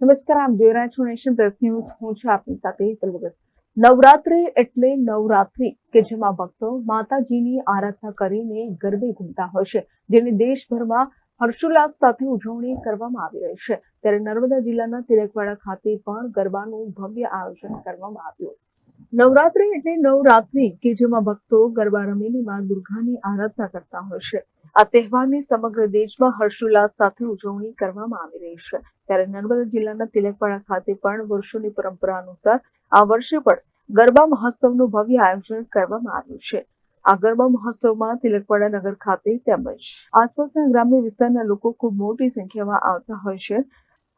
નમસ્કાર, આપ જોઈ રહ્યા છો નેશન પ્રેસ ન્યૂઝ. હું છું આપની સાથે હેતલ ભગત. નવરાત્રિ એટલે નવરાત્રિ કે જેમાં ભક્તો માતાજીની આરાધના કરીને ગરબે ઘૂમતા હોય છે, જેની દેશભરમાં હર્ષોલ્લાસ સાથે ઉજવણી કરવામાં આવી રહી છે. ત્યારે નર્મદા જિલ્લાના તિલકવાડા ખાતે પણ ગરબાનું ભવ્ય આયોજન કરવામાં આવ્યું. નવરાત્રિ એટલે નવરાત્રિ કે જેમાં ભક્તો ગરબા રમીને માં દુર્ગાની આરાધના કરતા હોય છે. આ તહેવારની સમગ્ર દેશમાં હર્ષોલ્લાસ સાથે ઉજવણી કરવામાં આવી રહી છે. ત્યારે નર્મદા જિલ્લાના તિલકવાડા ખાતે પણ વર્ષોની પરંપરા અનુસાર આ વર્ષે પણ ગરબા મહોત્સવનું ભવ્ય આયોજન કરવામાં આવ્યું છે. આ ગરબા મહોત્સવમાં તિલકવાડા નગર ખાતે તેમજ આસપાસના ગ્રામ્ય વિસ્તારના લોકો ખૂબ મોટી સંખ્યામાં આવતા હોય છે.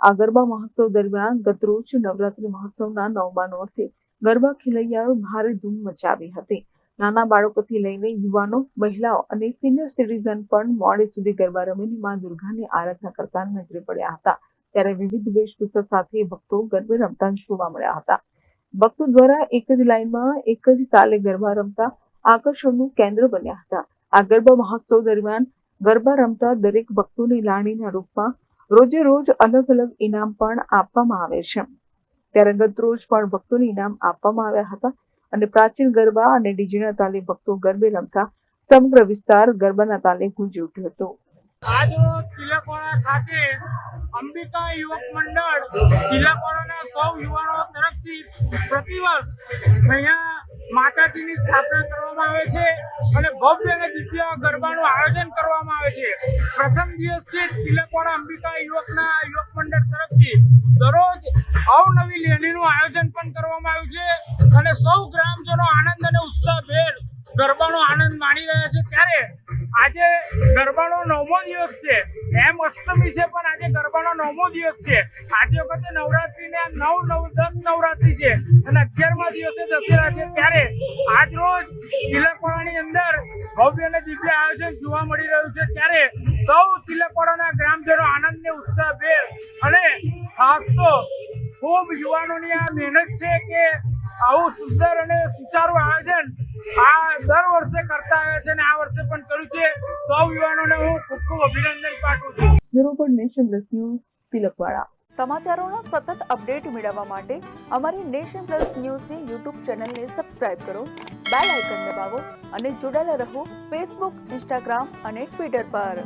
આ ગરબા મહોત્સવ દરમિયાન ગતરોજ નવરાત્રી મહોત્સવના નવમાનો અર્થે ગરબા ખેલૈયાઓ ભારે ધૂમ મચાવી હતી. નાના બાળકોથી લઈને યુવાનો, મહિલાઓ અને સિનિયર સિટીઝન પણ મોડે સુધી ગરબા રમીને મા દુર્ગાની આરાધના કરતા નજરે પડ્યા હતા. ત્યારે વિવિધ વેશભૂષા સાથે ભક્તો ગરબે રમતા જોવા મળ્યા હતા. ભક્તો દ્વારા એક જ લાઈનમાં એક જ તાલે ગરબા રમતા આકર્ષણનું કેન્દ્ર બન્યા હતા. આ ગરબા મહોત્સવ દરમિયાન ગરબા રમતા દરેક ભક્તોની લાણીના રૂપમાં રોજે રોજ અલગ અલગ ઇનામ પણ આપવામાં આવે છે. ત્યારે ગત રોજ પણ ભક્તોને ઇનામ આપવામાં આવ્યા હતા. અને પ્રાચીન ગરબા અને ડીજેના તાલે ભક્તો ગરબે રમતા સમગ્ર વિસ્તાર ગરબાના તાલે ગુંજી ઉઠ્યો હતો. અંબિકા સૌ યુવાનો તરફથી પ્રતિવર્ષ અહીંયા માતાજીની સ્થાપના કરવામાં આવે છે અને ભવ્ય અને ગરબાનું આયોજન કરવામાં આવે છે. પ્રથમ દિવસથી તિલકવાડા અંબિકા યુવકના યુવક મંડળ તરફથી દરરોજ અવનવી લેણીનું આયોજન પણ કરવામાં આવ્યું છે અને સૌ ગ્રામજનો આનંદ અને ઉત્સાહભેર ગરબાનો આનંદ માણી રહ્યા છે. ત્યારે આજે ગરબાનો નવમો દિવસ છે. એમ અષ્ટમી છે, પણ આજે ગરબાનો નવમો દિવસ છે. આજે વખતે નવરાત્રીને નવ નવ દસ નવરાત્રી છે અને અગિયારમા દિવસે દશેરા છે. ત્યારે આજ રોજ તિલકવાડાની અંદર ભવ્ય અને દિવ્ય આયોજન જોવા મળી રહ્યું છે. ત્યારે સૌ તિલકવાડાના ગ્રામજનો આનંદ ને ઉત્સાહભેર અને ખાસ તો ખૂબ યુવાનોની આ મહેનત છે કે આવું સુંદર અને સુચારું આયોજન આ દર વર્ષે કરતા આવ્યા છે અને આ વર્ષે પણ કર્યું છે. સૌ યુવાનોને હું ખૂબ ખૂબ અભિનંદન પાઠવું છું. નિરૂપણ નેશન પ્લસ ન્યૂઝ તિલકવાડા. સમાચારોના સતત અપડેટ મેળવવા માટે અમારી નેશન પ્લસ ન્યૂઝની યુટ્યુબ ચેનલને સબસ્ક્રાઇબ કરો બેલ આઇકન દબાવો અને જોડાયેલા રહો ફેસબુક ઇન્સ્ટાગ્રામ અને ટ્વિટર પર.